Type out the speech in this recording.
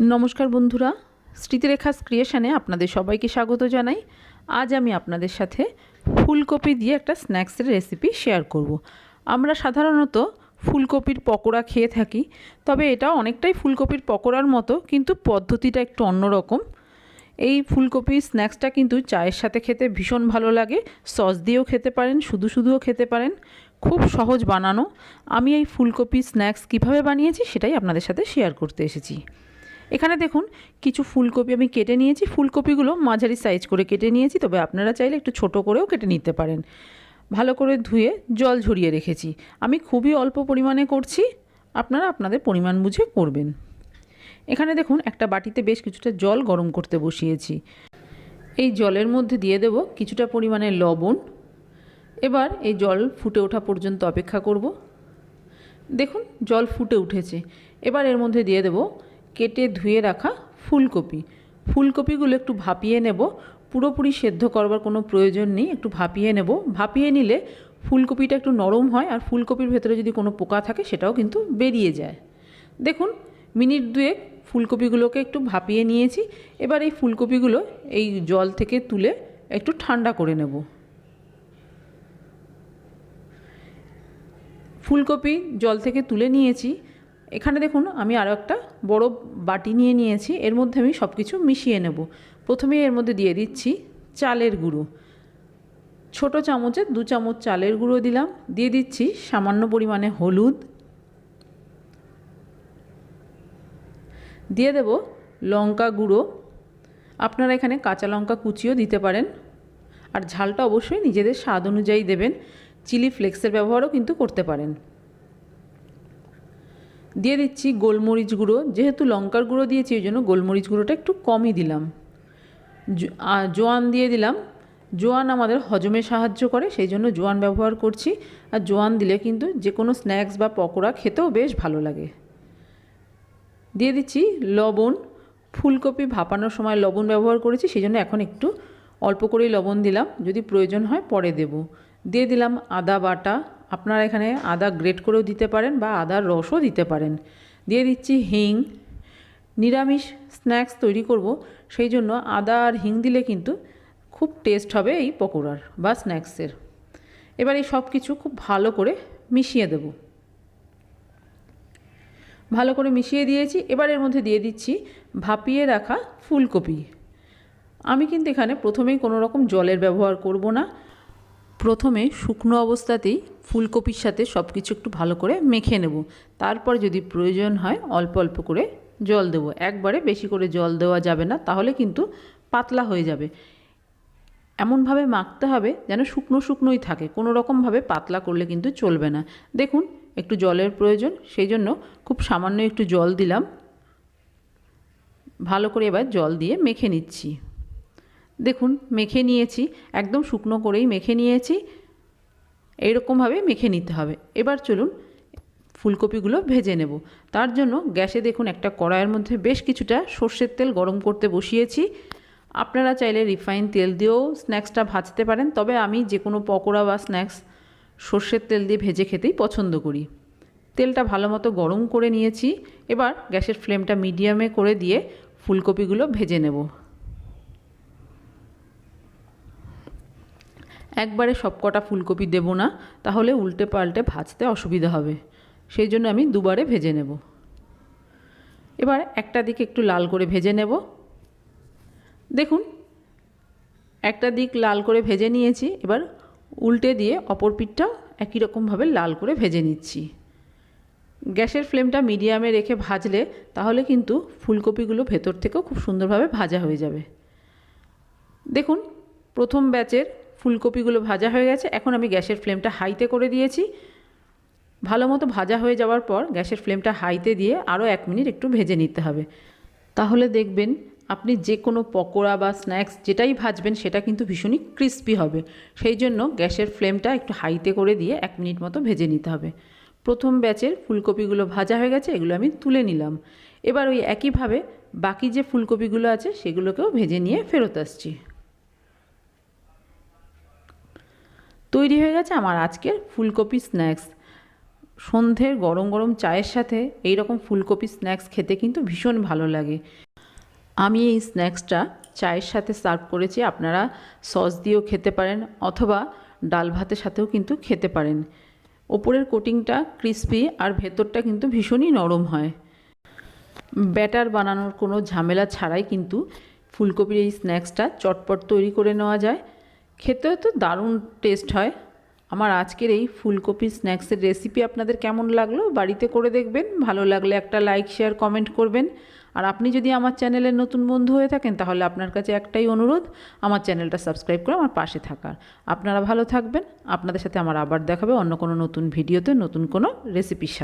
নমস্কার বন্ধুরা, স্মৃতিরেখাস ক্রিয়েশনে আপনাদের সবাইকে স্বাগত জানাই। আজ আমি আপনাদের সাথে ফুলকপি দিয়ে একটা স্ন্যাক্সের রেসিপি শেয়ার করব। আমরা সাধারণত ফুলকপির পকোড়া খেয়ে থাকি, তবে এটা অনেকটাই ফুলকপির পকোড়ার মতো, কিন্তু পদ্ধতিটা একটু অন্যরকম। এই ফুলকপির স্ন্যাক্সটা কিন্তু চায়ের সাথে খেতে ভীষণ ভালো লাগে, সস দিয়েও খেতে পারেন, শুধু শুধুও খেতে পারেন। খুব সহজ বানানো। আমি এই ফুলকপি স্ন্যাক্স কীভাবে বানিয়েছি সেটাই আপনাদের সাথে শেয়ার করতে এসেছি। এখানে দেখুন, কিছু ফুলকপি আমি কেটে নিয়েছি। ফুলকপিগুলো মাঝারি সাইজ করে কেটে নিয়েছি, তবে আপনারা চাইলে একটু ছোট করেও কেটে নিতে পারেন। ভালো করে ধুয়ে জল ঝরিয়ে রেখেছি। আমি খুবই অল্প পরিমাণে করছি, আপনারা আপনাদের পরিমাণ বুঝে করবেন। এখানে দেখুন, একটা বাটিতে বেশ কিছুটা জল গরম করতে বসিয়েছি। এই জলের মধ্যে দিয়ে দেব কিছুটা পরিমাণে লবণ। এবার এই জল ফুটে ওঠা পর্যন্ত অপেক্ষা করব। দেখুন, জল ফুটে উঠেছে। এবার এর মধ্যে দিয়ে দেব কেটে ধুয়ে রাখা ফুলকপি। ফুলকপিগুলো একটু ভাপিয়ে নেব। পুরোপুরি সেদ্ধ করবার কোনো প্রয়োজন নেই। একটু ভাপিয়ে নেব। ভাপিয়ে নিলে ফুলকপিটা একটু নরম হয় আর ফুলকপির ভেতরে যদি কোনো পোকা থাকে সেটাও কিন্তু বেরিয়ে যায়। দেখুন, মিনিট দুয়েক ফুলকপিগুলোকে একটু ভাপিয়ে নিয়েছি। এবার এই ফুলকপিগুলো এই জল থেকে তুলে একটু ঠান্ডা করে নেব। ফুলকপি জল থেকে তুলে নিয়েছি। এখানে দেখুন, আমি আরও একটা বড় বাটি নিয়ে নিয়েছি। এর মধ্যে আমি সব কিছু মিশিয়ে নেব। প্রথমে এর মধ্যে দিয়ে দিচ্ছি চালের গুঁড়ো। ছোট চামচে দু চামচ চালের গুঁড়ো দিলাম। দিয়ে দিচ্ছি সামান্য পরিমাণে হলুদ। দিয়ে দেব লঙ্কা গুঁড়ো। আপনারা এখানে কাঁচা লঙ্কা কুচিও দিতে পারেন। আর ঝালটা অবশ্যই নিজেদের স্বাদ অনুযায়ী দেবেন। চিলি ফ্লেক্সের ব্যবহারও কিন্তু করতে পারেন। দিয়ে দিচ্ছি গোলমরিচ গুঁড়ো, যেহেতু লঙ্কার গুঁড়ো দিয়েছি ওই জন্য গোলমরিচ গুঁড়োটা একটু কমই দিলাম। জোয়ান দিয়ে দিলাম। জোয়ান আমাদের হজমে সাহায্য করে, সেই জন্য জোয়ান ব্যবহার করছি। আর জোয়ান দিলে কিন্তু যে কোনো স্ন্যাক্স বা পকোড়া খেতেও বেশ ভালো লাগে। দিয়ে দিচ্ছি লবণ। ফুলকপি ভাপানোর সময় লবণ ব্যবহার করেছি, সেই জন্য এখন একটু অল্প করেই লবণ দিলাম। যদি প্রয়োজন হয় পরে দেব। দিয়ে দিলাম আদা বাটা। আপনারা এখানে আদা গ্রেট করেও দিতে পারেন বা আদার রসও দিতে পারেন। দিয়ে দিচ্ছি হিং। নিরামিষ স্ন্যাক্স তৈরি করব, সেই জন্য আদা আর হিং দিলে কিন্তু খুব টেস্ট হবে এই পকোড়ার বা স্ন্যাক্সের এবার এই সব কিছু খুব ভালো করে মিশিয়ে দেব। ভালো করে মিশিয়ে দিয়েছি। এবার এর মধ্যে দিয়ে দিচ্ছি ভাপিয়ে রাখা ফুলকপি। আমি কিন্তু এখানে প্রথমেই কোনো রকম জলের ব্যবহার করব না। প্রথমে শুকনো অবস্থাতেই ফুলকপির সাথে সব কিছু একটু ভালো করে মেখে নেব। তারপর যদি প্রয়োজন হয় অল্প অল্প করে জল দেবো। একবারে বেশি করে জল দেওয়া যাবে না, তাহলে কিন্তু পাতলা হয়ে যাবে। এমনভাবে মাখতে হবে যেন শুকনো শুকনোই থাকে। কোনো রকমভাবে পাতলা করলে কিন্তু চলবে না। দেখুন, একটু জলের প্রয়োজন, সেই জন্য খুব সামান্য একটু জল দিলাম। ভালো করে এবার জল দিয়ে মেখে নিচ্ছি। দেখুন, মেখে নিয়েছি, একদম শুকনো করেই মেখে নিয়েছি। এইরকমভাবে মেখে নিতে হবে। এবার চলুন, ফুলকপিগুলো ভেজে নেব। তার জন্য গ্যাসে দেখুন, একটা কড়াইয়ের মধ্যে বেশ কিছুটা সর্ষের তেল গরম করতে বসিয়েছি। আপনারা চাইলে রিফাইন তেল দিয়েও স্ন্যাক্সটা ভাজতে পারেন, তবে আমি যে কোনো পকোড়া বা স্ন্যাক্স সর্ষের তেল দিয়ে ভেজে খেতেই পছন্দ করি। তেলটা ভালো মতো গরম করে নিয়েছি। এবার গ্যাসের ফ্লেমটা মিডিয়ামে করে দিয়ে ফুলকপিগুলো ভেজে নেব। একবারে সবকটা ফুলকপি দেব না, তাহলে উল্টে পাল্টে ভাজতে অসুবিধা হবে। সেই জন্য আমি দুবারে ভেজে নেব। এবার একটা দিক একটু লাল করে ভেজে নেব। দেখুন, একটা দিক লাল করে ভেজে নিয়েছি, এবার উল্টে দিয়ে অপর পিঠটা একই রকমভাবে লাল করে ভেজে নিচ্ছি। গ্যাসের ফ্লেমটা মিডিয়ামে রেখে ভাজলে, তাহলে কিন্তু ফুলকপিগুলো ভেতর থেকেও খুব সুন্দরভাবে ভাজা হয়ে যাবে। দেখুন, প্রথম ব্যাচের ফুলকপিগুলো ভাজা হয়ে গেছে। এখন আমি গ্যাসের ফ্লেমটা হাইতে করে দিয়েছি। ভালো মতো ভাজা হয়ে যাওয়ার পর গ্যাসের ফ্লেমটা হাইতে দিয়ে আরও এক মিনিট একটু ভেজে নিতে হবে। তাহলে দেখবেন আপনি যে কোনো পকোড়া বা স্ন্যাক্স যেটাই ভাজবেন সেটা কিন্তু ভীষণই ক্রিস্পি হবে। সেই জন্য গ্যাসের ফ্লেমটা একটু হাইতে করে দিয়ে এক মিনিট মতো ভেজে নিতে হবে। প্রথম ব্যাচের ফুলকপিগুলো ভাজা হয়ে গেছে, এগুলো আমি তুলে নিলাম। এবার ওই একইভাবে বাকি যে ফুলকপিগুলো আছে সেগুলোকেও ভেজে নিয়ে ফেরত আসছি। তৈরি হয়ে গেছে আমার আজকের ফুলকপি স্ন্যাক্স। সন্ধ্যের গরম গরম চায়ের সাথে এই রকম ফুলকপি স্ন্যাক্স খেতে কিন্তু ভীষণ ভালো লাগে। আমি এই স্ন্যাক্সটা চায়ের সাথে সার্ভ করেছি, আপনারা সস দিয়েও খেতে পারেন অথবা ডাল ভাতের সাথেও কিন্তু খেতে পারেন। ওপরের কোটিংটা ক্রিস্পি আর ভেতরটা কিন্তু ভীষণই নরম হয়। ব্যাটার বানানোর কোনো ঝামেলা ছাড়াই কিন্তু ফুলকপির এই স্ন্যাক্সটা চটপট তৈরি করে নেওয়া যায়। খেতেও তো দারুণ টেস্ট হয়। আমার আজকের এই ফুলকপি স্ন্যাক্সের রেসিপি আপনাদের কেমন লাগল বাড়িতে করে দেখবেন। ভালো লাগলে একটা লাইক শেয়ার কমেন্ট করবেন। আর আপনি যদি আমার চ্যানেলের নতুন বন্ধু হয়ে থাকেন, তাহলে আপনার কাছে একটাই অনুরোধ, আমার চ্যানেলটা সাবস্ক্রাইব করে আমার পাশে থাকার। আপনারা ভালো থাকবেন। আপনাদের সাথে আমার আবার দেখাবে অন্য কোনো নতুন ভিডিওতে নতুন কোনো রেসিপির সাথে।